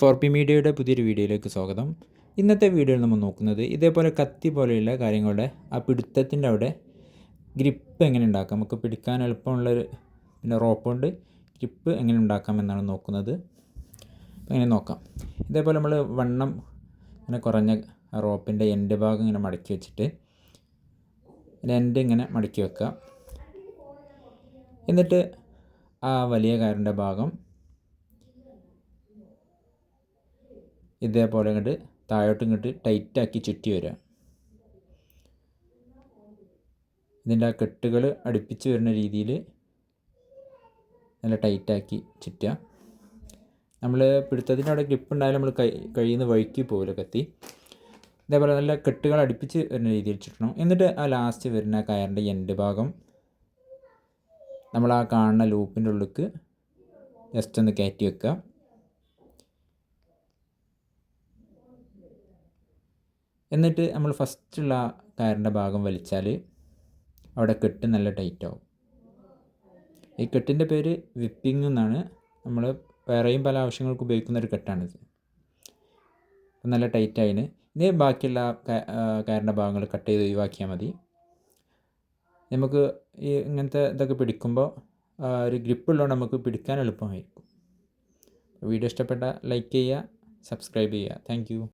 Four P മീഡിയയുടെ പുതിയൊരു വീഡിയോയിലേക്ക് സ്വാഗതം. ഇന്നത്തെ വീഡിയോയിൽ നമ്മൾ നോക്കുന്നത് ഇതേപോലെ കത്തി പോലെയുള്ള കാര്യങ്ങളുടെ ആ പിടുത്തത്തിന്റെ അവിടെ ഗ്രിപ്പ് എങ്ങനെ ഉണ്ടാക്കാം? നമുക്ക് പിടിക്കാൻ എളുപ്പമുള്ളൊരു പിന്നെ റോപ്പ് കൊണ്ട് ഗ്രിപ്പ് എങ്ങനെ ഉണ്ടാക്കാം എന്നാണ് നോക്കുന്നത്. അങ്ങനെ നോക്കാം. ഇതേപോലെ നമ്മൾ വണ്ണം ഇങ്ങനെ കുറഞ്ഞ റോപ്പിന്റെ എന്റെ ഭാഗം ഇങ്ങനെ മടക്കി വെച്ചിട്ട് എൻഡ് ഇങ്ങനെ മടക്കി വെക്കുക. എന്നിട്ട് ആ വലിയ കാരന്റെ ഭാഗം ഇതേപോലെ ഇങ്ങോട്ട് താഴോട്ട് ഇങ്ങോട്ട് ടൈറ്റാക്കി ചുറ്റി വരിക ഇതിന്റെ ആ കെട്ടുകൾ അടുപ്പിച്ച് വരുന്ന രീതിയിൽ നല്ല ടൈറ്റാക്കി ചുറ്റുക നമ്മൾ പിടുത്തത്തിന്റെ അവിടെ ഗ്രിപ്പ് ഉണ്ടായാലും നമ്മൾ കൈ കഴിയുന്ന വഴിക്ക് പോകില്ല കത്തി. ഇതേപോലെ നല്ല കെട്ടുകൾ അടുപ്പിച്ച് വരുന്ന രീതിയിൽ ചുറ്റണം. എന്നിട്ട് ആ ലാസ്റ്റ് വരുന്ന കയറിന്റെ എൻഡ് ഭാഗം നമ്മൾ ആ കാണുന്ന ലൂപ്പിന്റെ ഉള്ളിലേക്ക് ജസ്റ്റ് ഒന്ന് കയറ്റി വെക്കുക എന്നിട്ട് നമ്മൾ ഫസ്റ്റുള്ള കയറിന്റെ ഭാഗം വലിച്ചാൽ അവിടെ കെട്ട് നല്ല ടൈറ്റ് ആവും ഈ കെട്ടിന്റെ പേര് വിപ്പിംഗ് എന്നാണ്. നമ്മൾ വേറെയും പല ആവശ്യങ്ങൾക്ക് ഉപയോഗിക്കുന്ന ഒരു കെട്ടാണിത്. നല്ല ടൈറ്റ് ആയിന് ഇനി ബാക്കിയുള്ള കയറിന്റെ ഭാഗങ്ങൾ കട്ട് ചെയ്ത് ഒഴിവാക്കിയാൽ മതി. നമുക്ക് ഈ ഇങ്ങനത്തെ ഇതൊക്കെ പിടിക്കുമ്പോൾ ഒരു ഗ്രിപ്പ് ഉള്ളതുകൊണ്ട് നമുക്ക് പിടിക്കാൻ എളുപ്പമായിരിക്കും. വീഡിയോ ഇഷ്ടപ്പെട്ട ലൈക്ക് ചെയ്യുക സബ്സ്ക്രൈബ് ചെയ്യുക. താങ്ക്